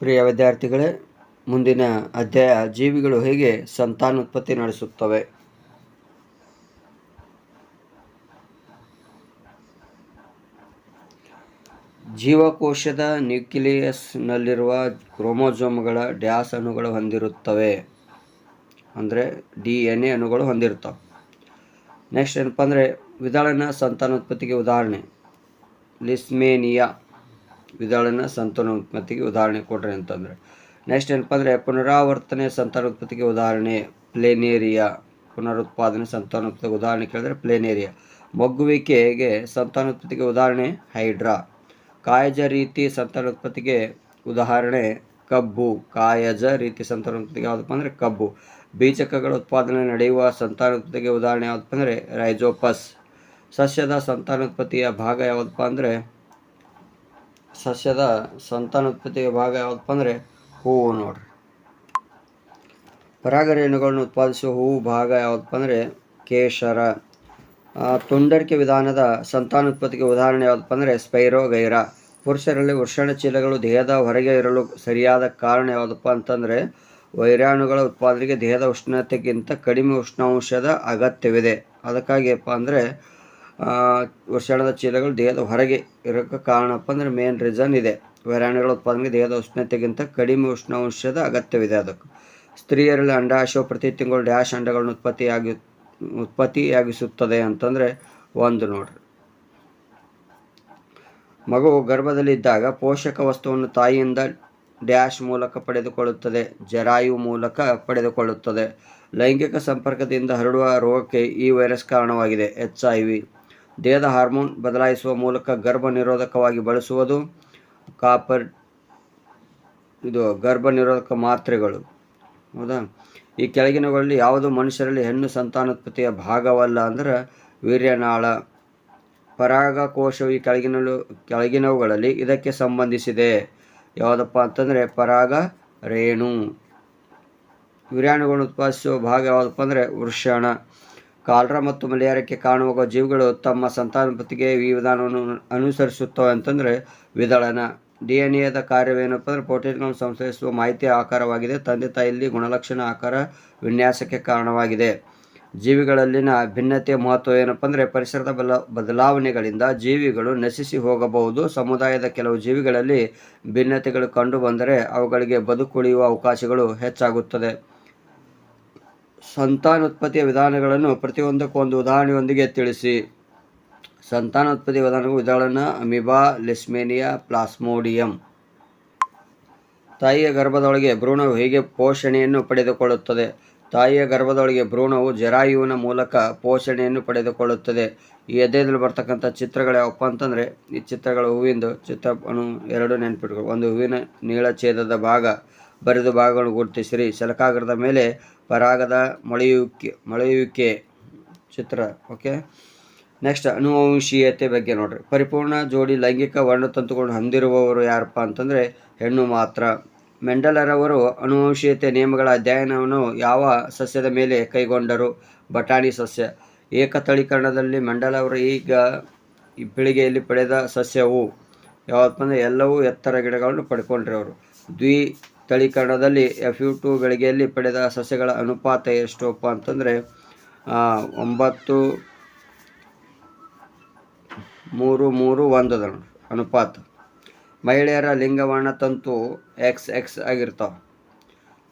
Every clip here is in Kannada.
ಪ್ರಿಯ ವಿದ್ಯಾರ್ಥಿಗಳೇ, ಮುಂದಿನ ಅಧ್ಯಾಯ ಜೀವಿಗಳು ಹೇಗೆ ಸಂತಾನೋತ್ಪತ್ತಿ ನಡೆಸುತ್ತವೆ? ಜೀವಕೋಶದ ನ್ಯೂಕ್ಲಿಯಸ್ನಲ್ಲಿರುವ ಕ್ರೋಮೋಸೋಮ್ಗಳ ಡ್ಯಾಸ್ ಅಣುಗಳು ಹೊಂದಿರುತ್ತವೆ. ಅಂದರೆ ಡಿ ಎನ್ ಎ ಅಣುಗಳು ಹೊಂದಿರ್ತವೆ ನೆಕ್ಸ್ಟ್ ಏನಪ್ಪ ಅಂದರೆ ವಿದಳನ ಸಂತಾನೋತ್ಪತ್ತಿಗೆ ಉದಾಹರಣೆ. ಲಿಸ್ಮೇನಿಯಾ. ವಿದಳನ ಸಂತಾನೋತ್ಪತ್ತಿಗೆ ಉದಾಹರಣೆ ಕೊಡ್ರಿ ಅಂತಂದರೆ. ನೆಕ್ಸ್ಟ್ ಏನಪ್ಪ ಅಂದರೆ ಪುನರಾವರ್ತನೆ ಸಂತಾನೋತ್ಪತ್ತಿಗೆ ಉದಾಹರಣೆ, ಪ್ಲೇನೇರಿಯಾ. ಪುನರುತ್ಪಾದನೆ ಸಂತಾನೋತ್ಪತ್ತಿಗೆ ಉದಾಹರಣೆ ಕೇಳಿದ್ರೆ ಪ್ಲೇನೇರಿಯಾ. ಮೊಗ್ಗುವಿಕೆಗೆ ಸಂತಾನೋತ್ಪತ್ತಿಗೆ ಉದಾಹರಣೆ, ಹೈಡ್ರಾ. ಕಾಯಜ ರೀತಿ ಸಂತಾನೋತ್ಪತ್ತಿಗೆ ಉದಾಹರಣೆ, ಕಬ್ಬು. ಕಾಯಜ ರೀತಿ ಸಂತಾನೋತ್ಪತ್ತಿಗೆ ಯಾವುದಪ್ಪ ಅಂದರೆ ಕಬ್ಬು. ಬೀಜಕಗಳ ಉತ್ಪಾದನೆ ನಡೆಯುವ ಸಂತಾನೋತ್ಪತ್ತಿಗೆ ಉದಾಹರಣೆ ಯಾವುದಪ್ಪ ಅಂದರೆ, ರೈಜೋಪಸ್. ಸಸ್ಯದ ಸಂತಾನೋತ್ಪತ್ತಿಯ ಭಾಗ ಯಾವುದಪ್ಪ ಅಂದರೆ ಸಸ್ಯದ ಸಂತಾನೋತ್ಪತ್ತಿಗೆ ಭಾಗ ಯಾವುದಪ್ಪ ಅಂದರೆ ಹೂವು ನೋಡ್ರಿ. ಪರಾಗರೇಣುಗಳನ್ನು ಉತ್ಪಾದಿಸುವ ಹೂವು ಭಾಗ ಯಾವುದಪ್ಪ ಅಂದರೆ ಕೇಶರ. ತುಂಡರಿಕೆ ವಿಧಾನದ ಸಂತಾನೋತ್ಪತ್ತಿಗೆ ಉದಾಹರಣೆ ಯಾವುದಪ್ಪ ಅಂದರೆ ಸ್ಪೈರೋಗೈರ ಪುರುಷರಲ್ಲಿ ವೃಷಣ ಚೀಲಗಳು ದೇಹದ ಹೊರಗೆ ಇರಲು ಸರಿಯಾದ ಕಾರಣ ಯಾವುದಪ್ಪ ಅಂತಂದರೆ ವೈರಾಣುಗಳ ಉತ್ಪಾದನೆಗೆ ದೇಹದ ಉಷ್ಣತೆಗಿಂತ ಕಡಿಮೆ ಉಷ್ಣಾಂಶದ ಅಗತ್ಯವಿದೆ. ಅದಕ್ಕಾಗಿಯಪ್ಪ ಅಂದರೆ ವೃಷಣದ ಚೀಲಗಳು ದೇಹದ ಹೊರಗೆ ಇರೋಕ್ಕೆ ಕಾರಣಪ್ಪ ಅಂದರೆ ಮೇನ್ ರೀಸನ್ ಇದೆ. ವೈರಾಣುಗಳ ಉತ್ಪಾದನೆಗೆ ದೇಹದ ಉಷ್ಣತೆಗಿಂತ ಕಡಿಮೆ ಉಷ್ಣಾಂಶದ ಅಗತ್ಯವಿದೆ ಅದಕ್ಕೆ. ಸ್ತ್ರೀಯರಲ್ಲಿ ಅಂಡಾಶಯವು ಪ್ರತಿ ತಿಂಗಳು ಡ್ಯಾಶ್ ಅಂಡಗಳನ್ನು ಉತ್ಪತ್ತಿಯಾಗಿ, ಉತ್ಪತ್ತಿಯಾಗಿಸುತ್ತದೆ ಅಂತಂದರೆ ಒಂದು ನೋಡ್ರಿ. ಮಗು ಗರ್ಭದಲ್ಲಿದ್ದಾಗ ಪೋಷಕ ವಸ್ತುವನ್ನು ತಾಯಿಯಿಂದ ಡ್ಯಾಶ್ ಮೂಲಕ ಪಡೆದುಕೊಳ್ಳುತ್ತದೆ, ಜರಾಯು ಮೂಲಕ ಪಡೆದುಕೊಳ್ಳುತ್ತದೆ. ಲೈಂಗಿಕ ಸಂಪರ್ಕದಿಂದ ಹರಡುವ ರೋಗಕ್ಕೆ ಈ ವೈರಸ್ ಕಾರಣವಾಗಿದೆ, ಎಚ್ ಐ ವಿ. ದೇಹದ ಹಾರ್ಮೋನ್ ಬದಲಾಯಿಸುವ ಮೂಲಕ ಗರ್ಭ ನಿರೋಧಕವಾಗಿ ಬಳಸುವುದು, ಕಾಪರ್, ಇದು ಗರ್ಭ ನಿರೋಧಕ ಮಾತ್ರೆಗಳು. ಹೌದಾ? ಈ ಕೆಳಗಿನಗಳಲ್ಲಿ ಯಾವುದು ಮನುಷ್ಯರಲ್ಲಿ ಹೆಣ್ಣು ಸಂತಾನೋತ್ಪತ್ತಿಯ ಭಾಗವಲ್ಲ ಅಂದ್ರೆ ವೀರ್ಯನಾಳ, ಪರಾಗಕೋಶವು ಈ ಕೆಳಗಿನ ಕೆಳಗಿನವುಗಳಲ್ಲಿ ಇದಕ್ಕೆ ಸಂಬಂಧಿಸಿದೆ. ಯಾವುದಪ್ಪ ಅಂತಂದರೆ ಪರಾಗ ರೇಣು. ವೀರ್ಯಾಣುಗಳನ್ನು ಉತ್ಪಾದಿಸುವ ಭಾಗ ಯಾವುದಪ್ಪ ಅಂದರೆ ವೃಷಣ. ಕಾಲ್ರ ಮತ್ತು ಮಲೇರಿಯಾಕ್ಕೆ ಕಾಣುವ ಜೀವಿಗಳು ತಮ್ಮ ಸಂತಾನೋತ್ಪತ್ತಿಗೆ ಈ ವಿಧಾನವನ್ನು ಅನುಸರಿಸುತ್ತವೆ ಅಂತಂದರೆ ವಿದಳನ. ಡಿ ಎನ್ ಎದ ಕಾರ್ಯವೇನಪ್ಪ ಅಂದರೆ ಪ್ರೋಟೀನ್ಗಳನ್ನು ಸಂಶ್ಲೇಷಿಸುವ ಮಾಹಿತಿಯ ಆಕಾರವಾಗಿದೆ. ತಂದೆ ತಾಯಿಯಲ್ಲಿ ಗುಣಲಕ್ಷಣ ಆಕಾರ ವಿನ್ಯಾಸಕ್ಕೆ ಕಾರಣವಾಗಿದೆ. ಜೀವಿಗಳಲ್ಲಿನ ಭಿನ್ನತೆಯ ಮಹತ್ವ ಏನಪ್ಪ ಅಂದರೆ ಪರಿಸರದ ಬಲ ಬದಲಾವಣೆಗಳಿಂದ ಜೀವಿಗಳು ನಶಿಸಿ ಹೋಗಬಹುದು. ಸಮುದಾಯದ ಕೆಲವು ಜೀವಿಗಳಲ್ಲಿ ಭಿನ್ನತೆಗಳು ಕಂಡುಬಂದರೆ ಅವುಗಳಿಗೆ ಬದುಕುಳಿಯುವ ಅವಕಾಶಗಳು ಹೆಚ್ಚಾಗುತ್ತದೆ. ಸಂತಾನೋತ್ಪತ್ತಿಯ ವಿಧಾನಗಳನ್ನು ಪ್ರತಿಯೊಂದಕ್ಕೂ ಒಂದು ಉದಾಹರಣೆಯೊಂದಿಗೆ ತಿಳಿಸಿ. ಸಂತಾನೋತ್ಪತ್ತಿ ವಿಧಾನಗಳು ವಿಧಗಳನ್ನು ಅಮಿಬಾ, ಲೆಸ್ಮೇನಿಯಾ, ಪ್ಲಾಸ್ಮೋಡಿಯಂ. ತಾಯಿಯ ಗರ್ಭದೊಳಗೆ ಭ್ರೂಣವು ಹೇಗೆ ಪೋಷಣೆಯನ್ನು ಪಡೆದುಕೊಳ್ಳುತ್ತದೆ? ತಾಯಿಯ ಗರ್ಭದೊಳಗೆ ಭ್ರೂಣವು ಜರಾಯುವಿನ ಮೂಲಕ ಪೋಷಣೆಯನ್ನು ಪಡೆದುಕೊಳ್ಳುತ್ತದೆ. ಈ ಎದೆಯಲ್ಲಿ ಬರ್ತಕ್ಕಂಥ ಚಿತ್ರಗಳು ಯಾವಪ್ಪ ಅಂತಂದರೆ, ಈ ಚಿತ್ರಗಳು ಹೂವಿಂದು ಚಿತ್ರ ಎರಡು ನೆನಪಿಟ್ಕೊಳ್ಳಿ ಒಂದು ಹೂವಿನ ನೀಳಛೇದದ ಭಾಗ, ಬರೆದ ಭಾಗಗಳನ್ನು ಗುರುತಿಸಿರಿ. ಶಲಕಾಗ್ರದ ಮೇಲೆ ಪರಾಗದ ಮೊಳೆಯುವಿಕೆ ಮೊಳೆಯುವಿಕೆ ಚಿತ್ರ ಓಕೆ ನೆಕ್ಸ್ಟ್ ಅನುವಂಶೀಯತೆ ಬಗ್ಗೆ ನೋಡ್ರಿ. ಪರಿಪೂರ್ಣ ಜೋಡಿ ಲೈಂಗಿಕ ವರ್ಣತಂತುಗಳನ್ನು ಹೊಂದಿರುವವರು ಯಾರಪ್ಪ ಅಂತಂದರೆ ಹೆಣ್ಣು ಮಾತ್ರ. ಮೆಂಡಲರವರು ಅನುವಂಶೀಯತೆ ನಿಯಮಗಳ ಅಧ್ಯಯನವನ್ನು ಯಾವ ಸಸ್ಯದ ಮೇಲೆ ಕೈಗೊಂಡರು? ಬಟಾಣಿ ಸಸ್ಯ. ಏಕತಳೀಕರಣದಲ್ಲಿ ಮೆಂಡಲವರು ಈಗ ಈ ಪೀಳಿಗೆಯಲ್ಲಿ ಪಡೆದ ಸಸ್ಯವು ಯಾವತ್ತಂದರೆ ಎಲ್ಲವೂ ಎತ್ತರ ಗಿಡಗಳನ್ನು ಪಡ್ಕೊಂಡ್ರಿ ಅವರು ದ್ವಿ ತಳೀಕರಣದಲ್ಲಿ ಎಫ್ ಯು ಟು ಗಳಿಗೆಯಲ್ಲಿ ಪಡೆದ ಸಸ್ಯಗಳ ಅನುಪಾತ ಎಷ್ಟಪ್ಪ ಅಂತಂದರೆ ಒಂಬತ್ತು ಮೂರು ಮೂರು ಒಂದದ ಅನುಪಾತ. ಮಹಿಳೆಯರ ಲಿಂಗವರ್ಣ ತಂತು ಎಕ್ಸ್ ಎಕ್ಸ್ ಆಗಿರ್ತಾವೆ.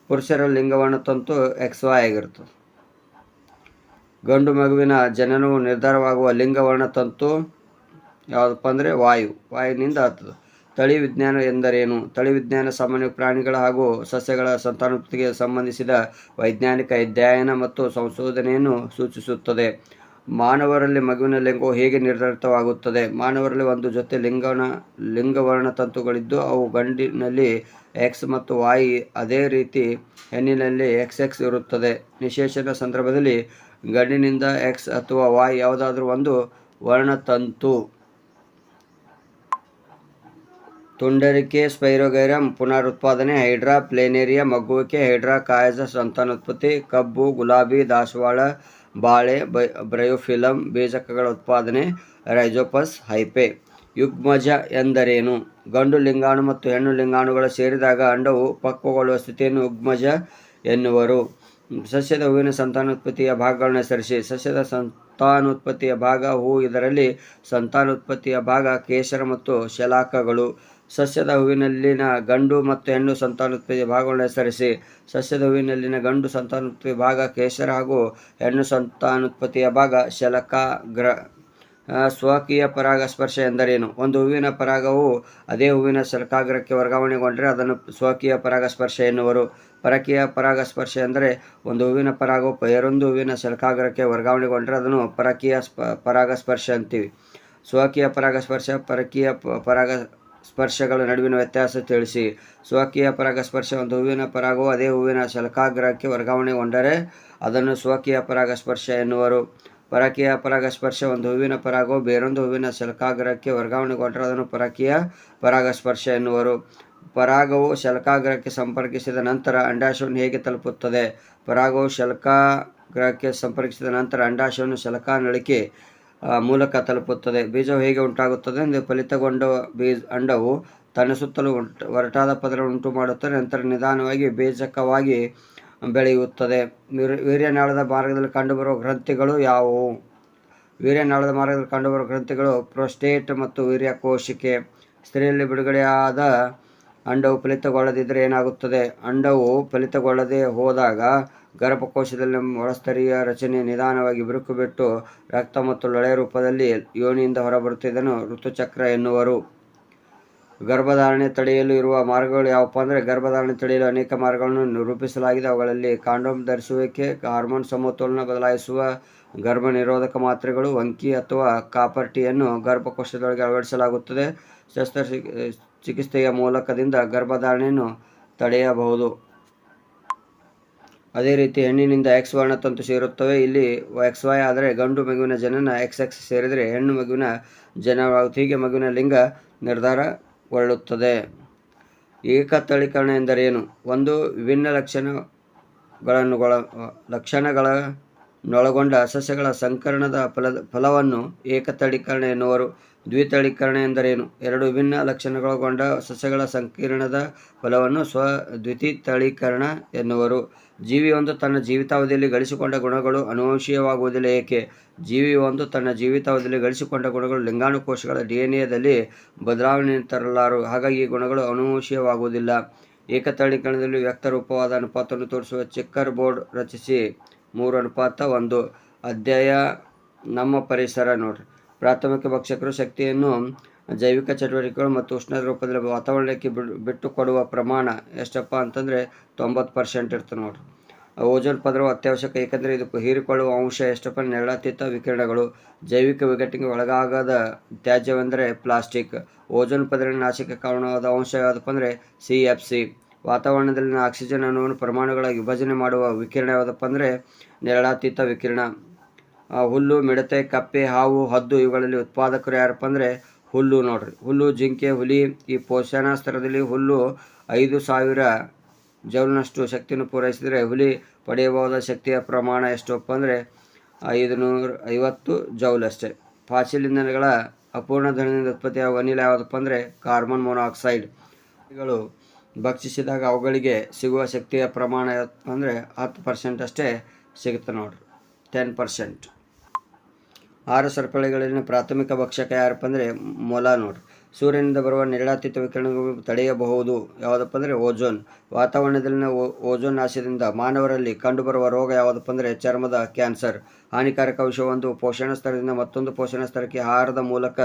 ಪುರುಷರ ಲಿಂಗವರ್ಣ ತಂತು ಎಕ್ಸ್ ವೈ ಆಗಿರ್ತವೆ. ಗಂಡು ಮಗುವಿನ ಜನನವು ನಿರ್ಧಾರವಾಗುವ ಲಿಂಗವರ್ಣ ತಂತು ಯಾವುದಪ್ಪ ಅಂದರೆ ವಾಯು. ವಾಯುವಿನಿಂದ ಆಗ್ತದೆ. ತಳಿ ವಿಜ್ಞಾನ ಎಂದರೇನು? ತಳಿ ವಿಜ್ಞಾನ ಸಾಮಾನ್ಯ ಪ್ರಾಣಿಗಳ ಹಾಗೂ ಸಸ್ಯಗಳ ಸಂತಾನೋತ್ಪತ್ತಿಗೆ ಸಂಬಂಧಿಸಿದ ವೈಜ್ಞಾನಿಕ ಅಧ್ಯಯನ ಮತ್ತು ಸಂಶೋಧನೆಯನ್ನು ಸೂಚಿಸುತ್ತದೆ. ಮಾನವರಲ್ಲಿ ಮಗುವಿನ ಲಿಂಗವು ಹೇಗೆ ನಿರ್ಧಾರಿತವಾಗುತ್ತದೆ? ಮಾನವರಲ್ಲಿ ಒಂದು ಜೊತೆ ಲಿಂಗನ ಲಿಂಗವರ್ಣ ತಂತುಗಳಿದ್ದು, ಅವು ಗಂಡಿನಲ್ಲಿ ಎಕ್ಸ್ ಮತ್ತು ವಾಯಿ ಅದೇ ರೀತಿ ಹೆಣ್ಣಿನಲ್ಲಿ ಎಕ್ಸ್ ಎಕ್ಸ್ ಇರುತ್ತದೆ. ನಿಶೇಷನ ಸಂದರ್ಭದಲ್ಲಿ ಗಂಡಿನಿಂದ ಎಕ್ಸ್ ಅಥವಾ ವಾಯ್ ಯಾವುದಾದ್ರೂ ಒಂದು ವರ್ಣತಂತು. ತುಂಡರಿಕೆ ಸ್ಪೈರೋಗೈರಮ್ ಪುನರುತ್ಪಾದನೆ, ಹೈಡ್ರಾ, ಪ್ಲೇನೇರಿಯಾ, ಮಗ್ಗುವಿಕೆ, ಹೈಡ್ರಾ ಕಾಯಜ ಸಂತಾನೋತ್ಪತ್ತಿ, ಕಬ್ಬು, ಗುಲಾಬಿ, ದಾಸವಾಳ, ಬಾಳೆ ಬ್ರಯೋಫಿಲಮ್ ಬೀಜಕಗಳ ಉತ್ಪಾದನೆ, ರೈಜೋಪಸ್, ಹೈಪೆ. ಯುಗ್ಮಜ ಎಂದರೇನು? ಗಂಡು ಲಿಂಗಾಣು ಮತ್ತು ಹೆಣ್ಣು ಲಿಂಗಾಣುಗಳ ಸೇರಿದಾಗ ಅಂಡವು ಪಕ್ವಗೊಳ್ಳುವ ಸ್ಥಿತಿಯನ್ನು ಯುಗ್ಮಜ ಎನ್ನುವರು. ಸಸ್ಯದ ಹೂವಿನ ಸಂತಾನೋತ್ಪತ್ತಿಯ ಭಾಗಗಳನ್ನು ಹೆಸರಿಸಿ. ಸಸ್ಯದ ಸಂತಾನೋತ್ಪತ್ತಿಯ ಭಾಗ, ಹೂ, ಇದರಲ್ಲಿ ಸಂತಾನೋತ್ಪತ್ತಿಯ ಭಾಗ ಕೇಸರ ಮತ್ತು ಶಲಾಕಗಳು. ಸಸ್ಯದ ಹೂವಿನಲ್ಲಿನ ಗಂಡು ಮತ್ತು ಹೆಣ್ಣು ಸಂತಾನೋತ್ಪತ್ತಿಯ ಭಾಗವನ್ನು ಹೆಸರಿಸಿ, ಸಸ್ಯದ ಹೂವಿನಲ್ಲಿನ ಗಂಡು ಸಂತಾನೋತ್ಪತ್ತಿ ಭಾಗ ಕೇಸರ ಹಾಗೂ ಹೆಣ್ಣು ಸಂತಾನೋತ್ಪತ್ತಿಯ ಭಾಗ ಶಲಕ ಗ್ರ ಸ್ವಕೀಯ ಪರಾಗಸ್ಪರ್ಶ ಎಂದರೇನು? ಒಂದು ಹೂವಿನ ಪರಾಗವು ಅದೇ ಹೂವಿನ ಶಲಕಾಗ್ರಕ್ಕೆ ವರ್ಗಾವಣೆಗೊಂಡರೆ ಅದನ್ನು ಸ್ವಕೀಯ ಪರಾಗಸ್ಪರ್ಶ ಎನ್ನುವರು. ಪರಕೀಯ ಪರಾಗಸ್ಪರ್ಶ ಎಂದರೆ ಒಂದು ಹೂವಿನ ಪರಾಗವು ಬೇರೊಂದು ಹೂವಿನ ಶಲಕಾಗ್ರಕ್ಕೆ ವರ್ಗಾವಣೆಗೊಂಡರೆ ಅದನ್ನು ಪರಕೀಯ ಸ್ಪ, ಪರಾಗಸ್ಪರ್ಶ ಅಂತೀವಿ. ಸ್ವಕೀಯ ಪರಾಗಸ್ಪರ್ಶ, ಪರಕೀಯ ಪರಾಗ ಸ್ಪರ್ಶಗಳ ನಡುವಿನ ವ್ಯತ್ಯಾಸ ತಿಳಿಸಿ. ಸ್ವಕೀಯ ಪರಾಗಸ್ಪರ್ಶ ಒಂದು ಹೂವಿನ ಪರಾಗವು ಅದೇ ಹೂವಿನ ಶಲಕಾಗ್ರಹಕ್ಕೆ ವರ್ಗಾವಣೆಗೊಂಡರೆ ಅದನ್ನು ಸ್ವಕೀಯ ಪರಾಗಸ್ಪರ್ಶ ಎನ್ನುವರು. ಪರಕೀಯ ಪರಾಗಸ್ಪರ್ಶ ಒಂದು ಹೂವಿನ ಪರಾಗವು ಬೇರೊಂದು ಹೂವಿನ ಶಲಕಾಗ್ರಹಕ್ಕೆ ವರ್ಗಾವಣೆಗೊಂಡರೆ ಅದನ್ನು ಪರಕೀಯ ಪರಾಗಸ್ಪರ್ಶ ಎನ್ನುವರು. ಪರಾಗವು ಶಲಕಾಗ್ರಹಕ್ಕೆ ಸಂಪರ್ಕಿಸಿದ ನಂತರ ಅಂಡಾಶವನ್ನು ಹೇಗೆ ತಲುಪುತ್ತದೆ? ಪರಾಗವು ಶಲಕಾಗ್ರಕ್ಕೆ ಸಂಪರ್ಕಿಸಿದ ನಂತರ ಅಂಡಾಶವನ್ನು ಶಲಕಾನಳಿಕೆ ಆ, ಮೂಲಕ ತಲುಪುತ್ತದೆ. ಬೀಜವು ಹೇಗೆ ಉಂಟಾಗುತ್ತದೆ ಎಂದು ಫಲಿತಗೊಂಡ ಬೀಜ ಅಂಡವು ತನ್ನ ಸುತ್ತಲೂ ಒರಟಾದ ಪದರ ಉಂಟು ಮಾಡುತ್ತದೆ. ನಂತರ ನಿಧಾನವಾಗಿ ಬೀಜಕವಾಗಿ ಬೆಳೆಯುತ್ತದೆ. ವೀರ್ಯನಾಳದ ಮಾರ್ಗದಲ್ಲಿ ಕಂಡುಬರುವ ಗ್ರಂಥಿಗಳು ಯಾವುವು? ವೀರ್ಯನಾಳದ ಮಾರ್ಗದಲ್ಲಿ ಕಂಡುಬರುವ ಗ್ರಂಥಿಗಳು ಪ್ರೊಸ್ಟೇಟ್ ಮತ್ತು ವೀರ್ಯ ಕೋಶಿಕೆ. ಸ್ತ್ರೀಯಲ್ಲಿ ಬಿಡುಗಡೆಯಾದ ಅಂಡವು ಫಲಿತಗೊಳ್ಳದಿದ್ದರೆ ಏನಾಗುತ್ತದೆ? ಅಂಡವು ಫಲಿತಗೊಳ್ಳದೆ ಹೋದಾಗ ಗರ್ಭಕೋಶದಲ್ಲಿ ಒಳಸ್ತರೀಯ ರಚನೆ ನಿಧಾನವಾಗಿ ಬಿರುಕು ಬಿಟ್ಟು ರಕ್ತ ಮತ್ತು ಲೊಳೆ ರೂಪದಲ್ಲಿ ಯೋನಿಯಿಂದ ಹೊರಬರುತ್ತಿದ್ದನ್ನು ಋತುಚಕ್ರ ಎನ್ನುವರು. ಗರ್ಭಧಾರಣೆ ತಡೆಯಲು ಇರುವ ಮಾರ್ಗಗಳು ಯಾವಪ್ಪ ಅಂದರೆ ಗರ್ಭಧಾರಣೆ ತಡೆಯಲು ಅನೇಕ ಮಾರ್ಗಗಳನ್ನು ರೂಪಿಸಲಾಗಿದೆ ಅವುಗಳಲ್ಲಿ ಕಾಂಡೋಮ್ ಧರಿಸುವಿಕೆ, ಹಾರ್ಮೋನ್ ಸಮತೋಲನ ಬದಲಾಯಿಸುವ, ಗರ್ಭ ನಿರೋಧಕ ಮಾತ್ರೆಗಳು ವಂಕಿ ಅಥವಾ ಕಾಪರ್ಟಿಯನ್ನು ಗರ್ಭಕೋಶದೊಳಗೆ ಅಳವಡಿಸಲಾಗುತ್ತದೆ. ಶಸ್ತ್ರ ಚಿಕಿತ್ಸೆಯ ಮೂಲಕದಿಂದ ಗರ್ಭಧಾರಣೆಯನ್ನು ತಡೆಯಬಹುದು. ಅದೇ ರೀತಿ ಹೆಣ್ಣಿನಿಂದ ಎಕ್ಸ್ ವರ್ಣತಂತು ಸೇರುತ್ತವೆ. ಇಲ್ಲಿ ಎಕ್ಸ್ ವೈ ಆದರೆ ಗಂಡು ಮಗುವಿನ ಜನನ ಎಕ್ಸ್ ಎಕ್ಸ್ ಸೇರಿದರೆ ಹೆಣ್ಣು ಮಗುವಿನ ಜನವಾಗುತ್ತೆ ಹೀಗೆ ಮಗುವಿನ ಲಿಂಗ ನಿರ್ಧಾರಗೊಳ್ಳುತ್ತದೆ. ಏಕತಳೀಕರಣ ಎಂದರೇನು ಒಂದು ವಿಭಿನ್ನ ಲಕ್ಷಣಗಳನ್ನು ಒಳ ಲಕ್ಷಣಗಳನ್ನೊಳಗೊಂಡ ಸಸ್ಯಗಳ ಸಂಕರಣದ ಫಲದ ಫಲವನ್ನು ಏಕತಳೀಕರಣ ಎನ್ನುವರು. ದ್ವಿತಳೀಕರಣ ಎಂದರೇನು? ಎರಡು ವಿಭಿನ್ನ ಲಕ್ಷಣಗಳೊಳಗೊಂಡ ಸಸ್ಯಗಳ ಸಂಕೀರ್ಣದ ಫಲವನ್ನು ಸ್ವ ದ್ವಿತೀತಳೀಕರಣ ಎನ್ನುವರು ಜೀವಿಯೊಂದು ತನ್ನ ಜೀವಿತಾವಧಿಯಲ್ಲಿ ಗಳಿಸಿಕೊಂಡ ಗುಣಗಳು ಅನುವಂಶೀಯವಾಗುವುದಿಲ್ಲ ಏಕೆ? ಜೀವಿಯೊಂದು ತನ್ನ ಜೀವಿತಾವಧಿಯಲ್ಲಿ ಗಳಿಸಿಕೊಂಡ ಗುಣಗಳು ಲಿಂಗಾಣುಕೋಶಗಳ ಡಿ ಎನ್ ಎದಲ್ಲಿ ಬದಲಾವಣೆ ತರಲಾರು. ಹಾಗಾಗಿ ಈ ಗುಣಗಳು ಅನುವಂಶೀಯವಾಗುವುದಿಲ್ಲ. ಏಕತಳೀಕರಣದಲ್ಲಿ ವ್ಯಕ್ತರೂಪವಾದ ಅನುಪಾತವನ್ನು ತೋರಿಸುವ ಚೆಕ್ಕರ್ ಬೋರ್ಡ್ ರಚಿಸಿ ಮೂರು ಅನುಪಾತ ಒಂದು. ಅಧ್ಯಾಯ, ನಮ್ಮ ಪರಿಸರ ನೋಡ್ರಿ. ಪ್ರಾಥಮಿಕ ಭಕ್ಷಕರು ಶಕ್ತಿಯನ್ನು ಜೈವಿಕ ಚಟುವಟಿಕೆಗಳು ಮತ್ತು ಉಷ್ಣದ ರೂಪದಲ್ಲಿ ವಾತಾವರಣಕ್ಕೆ ಬಿಟ್ಟು ಕೊಡುವ ಪ್ರಮಾಣ ಎಷ್ಟಪ್ಪ ಅಂತಂದರೆ ತೊಂಬತ್ತು ಪರ್ಸೆಂಟ್ ಇರ್ತದೆ ನೋಡ್ರಿ. ಓಜೋನ್ ಪದರವು ಅತ್ಯವಶ್ಯಕ, ಏಕೆಂದರೆ ಇದಕ್ಕೆ ಹೀರಿಕೊಳ್ಳುವ ಅಂಶ ಎಷ್ಟಪ್ಪ ನೆರಳಾತೀತ ವಿಕಿರಣಗಳು. ಜೈವಿಕ ವಿಘಟನೆಗೆ ಒಳಗಾಗದ ತ್ಯಾಜ್ಯವೆಂದರೆ ಪ್ಲಾಸ್ಟಿಕ್. ಓಜೋನ್ ಪದರ ನಾಶಕ್ಕೆ ಕಾರಣವಾದ ಅಂಶ ಯಾವುದಪ್ಪ ಅಂದರೆ ಸಿ ಎಫ್ ಸಿ. ವಾತಾವರಣದಲ್ಲಿನ ಆಕ್ಸಿಜನ್ ಅಣುವನ್ನು ಪರಮಾಣುಗಳ ವಿಭಜನೆ ಮಾಡುವ ವಿಕಿರಣ ಯಾವುದಪ್ಪ ಅಂದರೆ ನೆರಳಾತೀತ ವಿಕಿರಣ. ಹುಲ್ಲು, ಮಿಡತೆ, ಕಪ್ಪೆ, ಹಾವು, ಹದ್ದು ಇವುಗಳಲ್ಲಿ ಉತ್ಪಾದಕರು ಯಾರಪ್ಪ ಅಂದರೆ ಹುಲ್ಲು ನೋಡ್ರಿ. ಹುಲ್ಲು, ಜಿಂಕೆ, ಹುಲಿ ಈ ಪೋಷಣಾ ಸ್ತರದಲ್ಲಿ ಹುಲ್ಲು ಐದು ಸಾವಿರ ಜೌಲ್ನಷ್ಟು ಶಕ್ತಿಯನ್ನು ಪೂರೈಸಿದರೆ ಹುಲಿ ಪಡೆಯಬಹುದಾದ ಶಕ್ತಿಯ ಪ್ರಮಾಣ ಎಷ್ಟಪ್ಪ ಅಂದರೆ ಐದು ನೂರ ಐವತ್ತು ಜೌಲ್ ಅಷ್ಟೇ. ಫಾಸಿಲ್ ಇಂಧನಗಳ ಅಪೂರ್ಣ ಧನದಿಂದ ಉತ್ಪತ್ತಿಯಾಗುವ ಅನಿಲ ಯಾವುದಪ್ಪ ಅಂದರೆ ಕಾರ್ಬನ್ ಮೋನಾಕ್ಸೈಡ್ಗಳು ಭಕ್ಷಿಸಿದಾಗ ಅವುಗಳಿಗೆ ಸಿಗುವ ಶಕ್ತಿಯ ಪ್ರಮಾಣ ಅಂದರೆ ಹತ್ತು ಪರ್ಸೆಂಟ್ ಅಷ್ಟೇ ಸಿಗುತ್ತೆ ನೋಡ್ರಿ. ಟೆನ್ ಪರ್ಸೆಂಟ್ ಆರು ಸರಪಳಿಗಳಲ್ಲಿನ ಪ್ರಾಥಮಿಕ ಭಕ್ಷಕ ಯಾರಪ್ಪ ಅಂದರೆ ಮೊಲ ನೋಡ್ರಿ. ಸೂರ್ಯನಿಂದ ಬರುವ ನಿರ್ಣಾತೀತ ವಿಕಿರಣಗಳು ತಡೆಯಬಹುದು. ಯಾವುದಪ್ಪ ಅಂದರೆ ಓಜೋನ್. ವಾತಾವರಣದಲ್ಲಿನ ಓಜೋನ್ ನಾಶದಿಂದ ಮಾನವರಲ್ಲಿ ಕಂಡುಬರುವ ರೋಗ ಯಾವುದಪ್ಪ ಅಂದರೆ ಚರ್ಮದ ಕ್ಯಾನ್ಸರ್. ಹಾನಿಕಾರಕ ವಿಷವೊಂದು ಪೋಷಣ ಸ್ಥಳದಿಂದ ಮತ್ತೊಂದು ಪೋಷಣ ಸ್ಥಳಕ್ಕೆ ಆಹಾರದ ಮೂಲಕ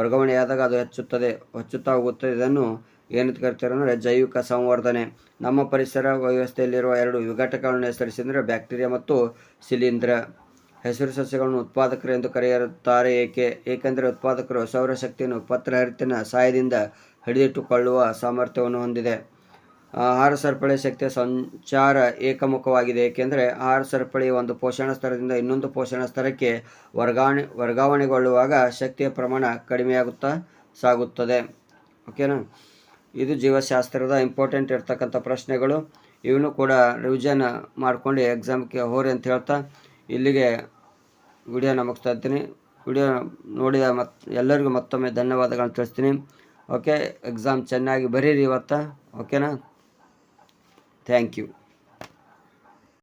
ವರ್ಗಾವಣೆಯಾದಾಗ ಅದು ಹೆಚ್ಚುತ್ತದೆ, ಹೆಚ್ಚುತ್ತಾ ಹೋಗುತ್ತದೆ. ಇದನ್ನು ಏನಂತ ಕರಿತಾರೆ ಅಂದರೆ ಜೈವಿಕ ಸಂವರ್ಧನೆ. ನಮ್ಮ ಪರಿಸರ ವ್ಯವಸ್ಥೆಯಲ್ಲಿರುವ ಎರಡು ವಿಘಟಕಗಳನ್ನು ಹೆಸರಿಸಿದರೆ ಬ್ಯಾಕ್ಟೀರಿಯಾ ಮತ್ತು ಶಿಲೀಂಧ್ರ. ಹೆಸರು ಸಸ್ಯಗಳನ್ನು ಉತ್ಪಾದಕರು ಎಂದು ಕರೆಯುತ್ತಾರೆ ಏಕೆ? ಏಕೆಂದರೆ ಉತ್ಪಾದಕರು ಸೌರಶಕ್ತಿಯನ್ನು ಪತ್ರಹರಿತಿನ ಸಹಾಯದಿಂದ ಹಿಡಿದಿಟ್ಟುಕೊಳ್ಳುವ ಸಾಮರ್ಥ್ಯವನ್ನು ಹೊಂದಿದೆ. ಆಹಾರ ಸರಪಳಿ ಶಕ್ತಿಯ ಸಂಚಾರ ಏಕಮುಖವಾಗಿದೆ. ಏಕೆಂದರೆ ಆಹಾರ ಸರಪಳಿ ಒಂದು ಪೋಷಣ ಸ್ತರದಿಂದ ಇನ್ನೊಂದು ಪೋಷಣ ಸ್ತರಕ್ಕೆ ವರ್ಗಾವಣೆ, ವರ್ಗಾವಣೆಗೊಳ್ಳುವಾಗ ಶಕ್ತಿಯ ಪ್ರಮಾಣ ಕಡಿಮೆಯಾಗುತ್ತಾ ಸಾಗುತ್ತದೆ. ಓಕೆನಾ ಇದು ಜೀವಶಾಸ್ತ್ರದ ಇಂಪಾರ್ಟೆಂಟ್ ಇರ್ತಕ್ಕಂಥ ಪ್ರಶ್ನೆಗಳು. ಇವನು ಕೂಡ ರಿವಿಷನ್ ಮಾಡ್ಕೊಂಡು ಎಕ್ಸಾಮ್ಗೆ ಹೋರಿ ಅಂತ ಹೇಳ್ತಾ ಇಲ್ಲಿಗೆ ವಿಡಿಯೋನ ಮುಗಿಸ್ತಾ ಇದ್ದೀನಿ ವಿಡಿಯೋ ನೋಡಿದ ಮತ್ತು ಎಲ್ಲರಿಗೂ ಮತ್ತೊಮ್ಮೆ ಧನ್ಯವಾದಗಳನ್ನು ತಿಳಿಸ್ತೀನಿ. ಓಕೆ ಎಕ್ಸಾಮ್ ಚೆನ್ನಾಗಿ ಬರೀರಿ ಇವತ್ತು. ಓಕೆನಾ ಥ್ಯಾಂಕ್ ಯು